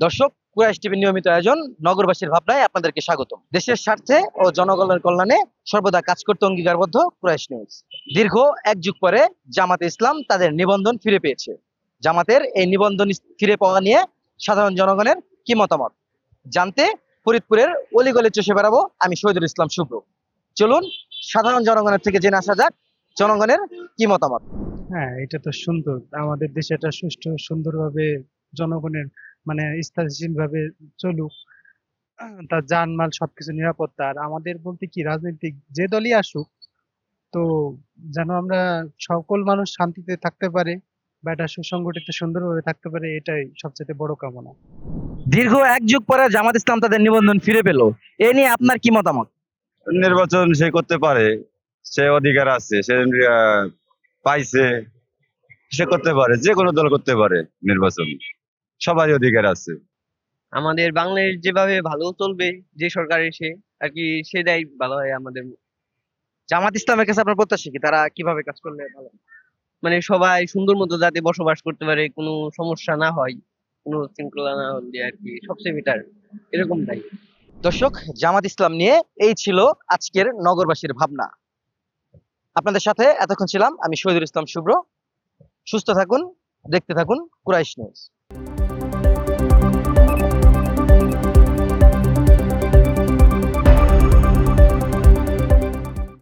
দর্শক, কুরাইশ টিভির নিয়মিত আয়োজন নগরবাসীর ভাবনায় আপনাদেরকে স্বাগতম। দেশের স্বার্থে ও জনগণের কল্যাণে সর্বদা কাজ করতে অঙ্গীকারবদ্ধ কুরাইশ নিউজ। দীর্ঘ এক যুগ পরে জামাতে ইসলাম তাদের নিবন্ধন ফিরে পেয়েছে। জামাতের এই নিবন্ধন ফিরে পাওয়া নিয়ে সাধারণ জনগণের কি মতামত? জানতে ফরিদপুরের অলিগলে চষে বেড়াবো আমি শহীদুল ইসলাম শুভ্র। চলুন, সাধারণ জনগণের থেকে জেনে আসা যাক জনগণের কি মতামত। হ্যাঁ এটা তো সুন্দর। আমাদের দেশে এটা সুষ্ঠু, সুন্দরভাবে জনগণের মানে স্থিতিশীল ভাবে চলুক তার জানমাল সবকিছু নিরাপত্তা। আর আমাদের বলতে কি রাজনৈতিক যে দলই আসুক তো যেন আমরা সকল মানুষ শান্তিতে থাকতে পারে বা এটা সুসংগঠিত সুন্দরভাবে থাকতে পারে এটাই সবচেয়ে বড় কামনা। দীর্ঘ এক যুগ পরে জামাত ইসলাম তাদের নিবন্ধন ফিরে পেল। এ নিয়ে আপনার কি মতামত? নির্বাচন সে করতে পারে সে অধিকার আছে সে আহ, পাইছে সে করতে পারে যে কোনো দল করতে পারে নির্বাচন। সবারই অধিকার আছে। আমাদের বাংলাদেশ যেভাবে ভালো চলবে যে সরকার এসে আর কি সেটাই ভালো হয় আমাদের। জামাত ইসলামের কাছে আপনার প্রত্যাশা কি? তারা কীভাবে কাজ করলে ভালো? মানে সবাই সুন্দর মতো যাতে বসবাস করতে পারে কোনো সমস্যা না হয় কোনো শৃঙ্খলা না হলে আর কি সবচেয়ে বেটার এরকমটাই দর্শক জামাত ইসলাম নিয়ে এই ছিল আজকের নগরবাসীর ভাবনা। আপনাদের সাথে এতক্ষণ ছিলাম আমি শহীদুল ইসলাম শুভ্র। সুস্থ থাকুন দেখতে থাকুন কুরাইশ নিউজ।